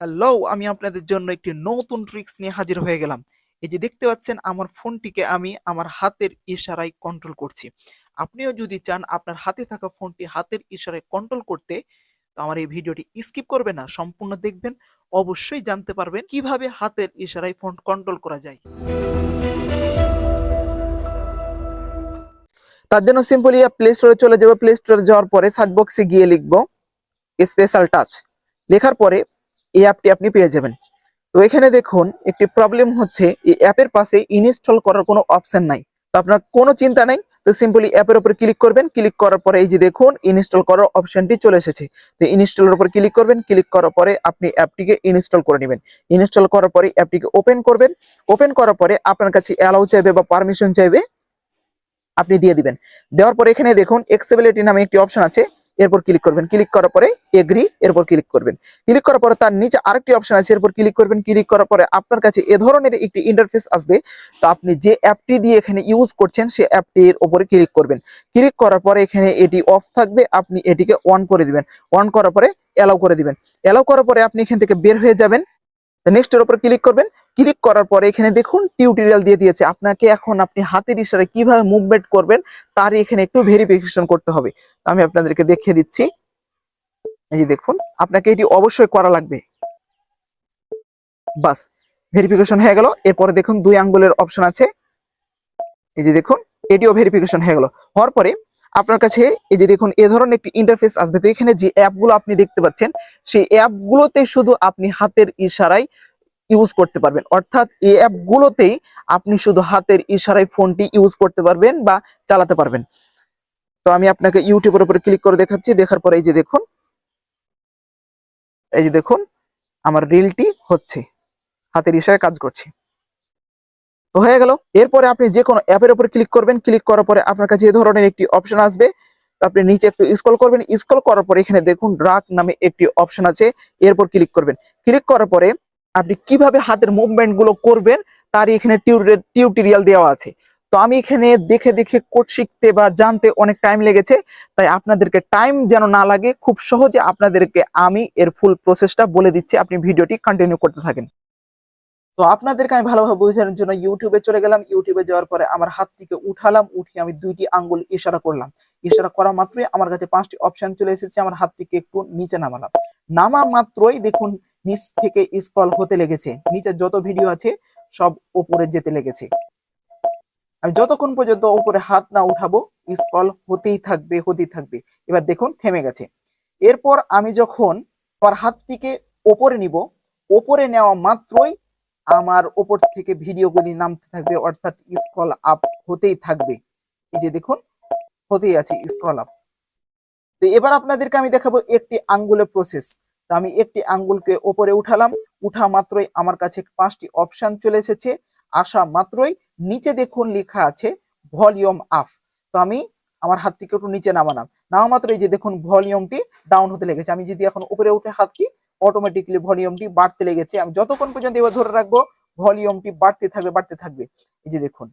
Hello আমি আপনাদের জন্য একটি নতুন ট্রিক্স নিয়ে হাজির হয়ে গেলাম। এই যে দেখতে পাচ্ছেন, আমার ফোনটিকে আমি আমার হাতের ইশারায় কন্ট্রোল করছি। আপনিও যদি চান আপনার হাতে থাকা ফোনটি হাতের ইশারায় কন্ট্রোল করতে, তো আমার এই ভিডিওটি স্কিপ করবে না, সম্পূর্ণ দেখবেন। অবশ্যই জানতে পারবেন কীভাবে হাতের ইশারায় ফোন কন্ট্রোল করা যায়। তার জন্য সিম্পলি প্লে স্টোরে চলে যাব। প্লে স্টোরে যাওয়ার পরে সার্চ বক্সে গিয়ে লিখব স্পেশাল টাচ লেখার পরে এই অ্যাপটি আপনি পেয়ে যাবেন। তো এখানে দেখুন, একটি প্রবলেম হচ্ছে, এই অ্যাপের পাশে ইনস্টল করার কোনো অপশন নাই। তো আপনার কোনো চিন্তা নাই, তো সিম্পলি অ্যাপের উপর ক্লিক করবেন। ক্লিক করার পরে এই যে দেখুন ইনস্টল করার অপশনটি চলে এসেছে। তো ইনস্টলের উপর ক্লিক করবেন। ক্লিক করার পরে আপনি অ্যাপটিকে ইনস্টল করে নেবেন। ইনস্টল করার পরে অ্যাপটিকে ওপেন করবেন। ওপেন করার পরে আপনার কাছে অ্যালাউ চাইবে বা পারমিশন চাইবে, আপনি দিয়ে দিবেন। দেওয়ার পরে এখানে দেখুন এক্সেবিলিটি নামে একটি অপশন আছে। এরপর ক্লিক করবেন। ক্লিক করার পরে এগ্রি এরপর ক্লিক করবেন। ক্লিক করার পরে তার নিচে আরেকটি অপশন আছে, এরপর ক্লিক করবেন। ক্লিক করার পরে আপনার কাছে এ ধরনের একটি ইন্টারফেস আসবে। তো আপনি যে অ্যাপটি দিয়ে এখানে ইউজ করছেন সেই অ্যাপটির ওপরে ক্লিক করবেন। ক্লিক করার পরে এখানে এটি অফ থাকবে, আপনি এটিকে অন করে দিবেন। অন করার পরে অ্যালাউ করে দিবেন। অ্যালাউ করার পরে আপনি এখান থেকে বের হয়ে যাবেন। নেক্সট এর উপর ক্লিক করবেন। ক্লিক করার পরে এখানে দেখুন টিউটোরিয়াল দিয়ে দিয়েছে। আপনাকে এখন আপনি হাতের ইশারায় কীভাবে মুভমেন্ট করবেন তার এখানে একটু ভেরিফিকেশন করতে হবে। আমি আপনাদেরকে দেখিয়ে দিচ্ছি। এই যে দেখুন, আপনাকে এটি অবশ্যই করা লাগবে। বাস ভেরিফিকেশন হয়ে গেল। এরপরে দেখুন দুই আঙ্গুলের অপশন আছে। এই যে দেখুন, এটিও ভেরিফিকেশন হয়ে গেল। হওয়ার পরে আপনার কাছে এই যে দেখুন, এ ধরনের একটি ইন্টারফেস আসবে। তো এখানে যে অ্যাপগুলো আপনি দেখতে পাচ্ছেন, সেই অ্যাপগুলোতে শুধু আপনি হাতের ইশারায় ইউজ করতে পারবেন। অর্থাৎ এই অ্যাপগুলোতেই আপনি শুধু হাতের ইশারায় ফোনটি ইউজ করতে পারবেন বা চালাতে পারবেন। তো আমি আপনাকে ইউটিউবের উপরে ক্লিক করে দেখাচ্ছি। দেখার পরে এই যে দেখুন, এই যে দেখুন, আমার রিলটি হচ্ছে। হাতের ইশারায় কাজ করছে। তো হয়ে গেল। এরপরে আপনি যে কোনো অ্যাপের উপর ক্লিক করবেন। ক্লিক করার পরে আপনার কাছে এই ধরনের একটি অপশন আসবে। আপনি নিচে একটু স্ক্রল করবেন। স্ক্রল করার পরে এখানে দেখুন ড্রাগ নামে একটি অপশন আছে। এরপর ক্লিক করবেন। ক্লিক করার পরে আপনি কীভাবে হাতের মুভমেন্টগুলো করবেন তার এখানে টিউটোরিয়াল দেওয়া আছে। তো আমি এখানে দেখে দেখে কোড শিখতে বা জানতে অনেক টাইম লেগেছে। তাই আপনাদেরকে টাইম যেন না লাগে, খুব সহজে আপনাদেরকে আমি এর ফুল প্রসেসটা বলে দিচ্ছি। আপনি ভিডিওটি কন্টিনিউ করতে থাকেন। তো আপনাদেরকে আমি ভালোভাবে বোঝানোর জন্য ইউটিউবে চলে গেলাম। ইউটিউবে যাওয়ার পরে আমার হাতটিকে উঠালাম, উঠিয়ে আমি দুইটি আঙ্গুল ইশারা করলাম। ইশারা করা মাত্রই আমার কাছে পাঁচটি অপশন চলে এসেছে, আমার হাতটিকে একটু নিচে নামালাম। নামা মাত্রই দেখুন নিচ থেকে স্ক্রল হতে লেগেছে। নিচে যত ভিডিও আছে সব ওপরে যেতে লেগেছে। আমি যতক্ষণ পর্যন্ত উপরে হাত না উঠাবো স্ক্রল হতেই থাকবে হতেই থাকবে। এবার দেখুন, থেমে গেছে। এরপর আমি যখন আমার হাতটিকে ওপরে নিব, ওপরে নেওয়া মাত্রই আমার ওপর থেকে ভিডিওগুলি নামতে থাকবে, অর্থাৎ স্ক্রল আপ হতেই থাকবে। এই যে দেখুন, হতেই আছে স্ক্রল আপ তো এবার আপনাদেরকে আমি দেখাবো একটি আঙ্গুলের প্রসেস তো আমি একটি আঙ্গুলকে ওপরে উঠালাম, উঠা মাত্রই আমার কাছে পাঁচটি অপশন চলে এসেছে। আসা মাত্রই নিচে দেখুন লেখা আছে ভলিউম আপ তো আমি আমার হাতটিকে একটু নিচে নামালাম। নামা মাত্রই যে দেখুন ভলিউমটি ডাউন হতে লেগেছে। আমি যদি এখন উপরে উঠে হাতটি অটোমেটিকলি ভলিউমটি বাড়তে লেগেছে। আমি যতক্ষণ পর্যন্ত এবার ধরে রাখব ভলিউমটি বাড়তে থাকবে বাড়তে থাকবে। এই যে দেখুন।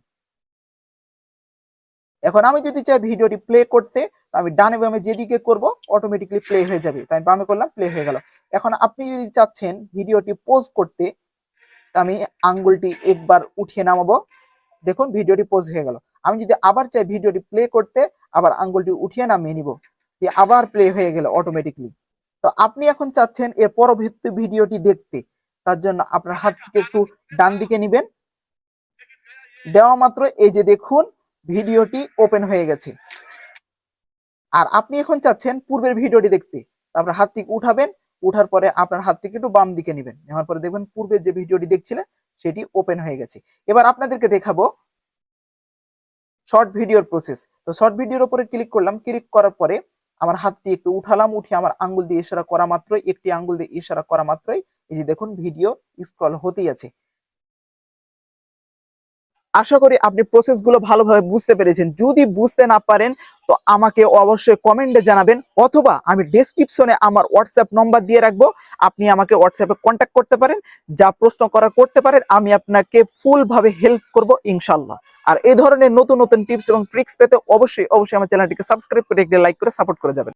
এখন আমি যদি চাই ভিডিওটি প্লে করতে আমি ডানে বামে যেদিকে করব অটোমেটিকলি প্লে হয়ে যাবে। তাই আমি বামে করলাম প্লে হয়ে গেল। এখন আপনি যদি চাচ্ছেন ভিডিওটি পোজ করতে আমি আঙ্গুলটি একবার উঠিয়ে নামাবো। দেখুন, ভিডিওটি পোজ হয়ে গেল। আমি যদি আবার চাই ভিডিওটি প্লে করতে, আবার আঙ্গুলটি উঠিয়ে নামিয়ে নিব। আবার প্লে হয়ে গেল অটোমেটিকলি তো আপনি এখন চাচ্ছেন এর পরবর্তী ভিডিওটি দেখতে। তার জন্য আপনার হাতটিকে একটু ডান দিকে নিবেন। দেওয়া মাত্র এই যে দেখুন, ভিডিওটি ওপেন হয়ে গেছে। আর আপনি এখন চাচ্ছেন পূর্বের ভিডিওটি দেখতে। আপনার হাতটিকে উঠাবেন, উঠার পরে আপনার হাতটিকে একটু বাম দিকে নেবেন। নেওয়ার পরে দেখবেন পূর্বের যে ভিডিওটি দেখছিলেন, সেটি ওপেন হয়ে গেছে। এবার আপনাদেরকে দেখাবো শর্ট ভিডিওর প্রসেস। তো শর্ট ভিডিওর উপরে ক্লিক করলাম। ক্লিক করার পরে আমার হাতটি একটু উঠালাম, উঠে আমার আঙ্গুল দিয়ে ইশারা করা মাত্রই, একটি আঙ্গুল দিয়ে ইশারা করা মাত্রই। এই যে দেখুন ভিডিও স্ক্রল হতেই আছে। আশা করি আপনি প্রসেসগুলো ভালোভাবে বুঝতে পেরেছেন। যদি বুঝতে না পারেন, তো আমাকে অবশ্যই কমেন্টে জানাবেন অথবা আমি ডেসক্রিপশনে আমার হোয়াটসঅ্যাপ নম্বর দিয়ে রাখব। আপনি আমাকে হোয়াটসঅ্যাপে কন্ট্যাক্ট করতে পারেন। যা প্রশ্ন করা করতে পারেন, আমি আপনাকে ফুল ভাবে হেল্প করব ইনশাল্লাহ আর এই ধরনের নতুন নতুন টিপস এবং ট্রিক্স পেতে অবশ্যই অবশ্যই আমার চ্যানেলটিকে সাবস্ক্রাইব করে, একটি লাইক করে সাপোর্ট করে যাবেন।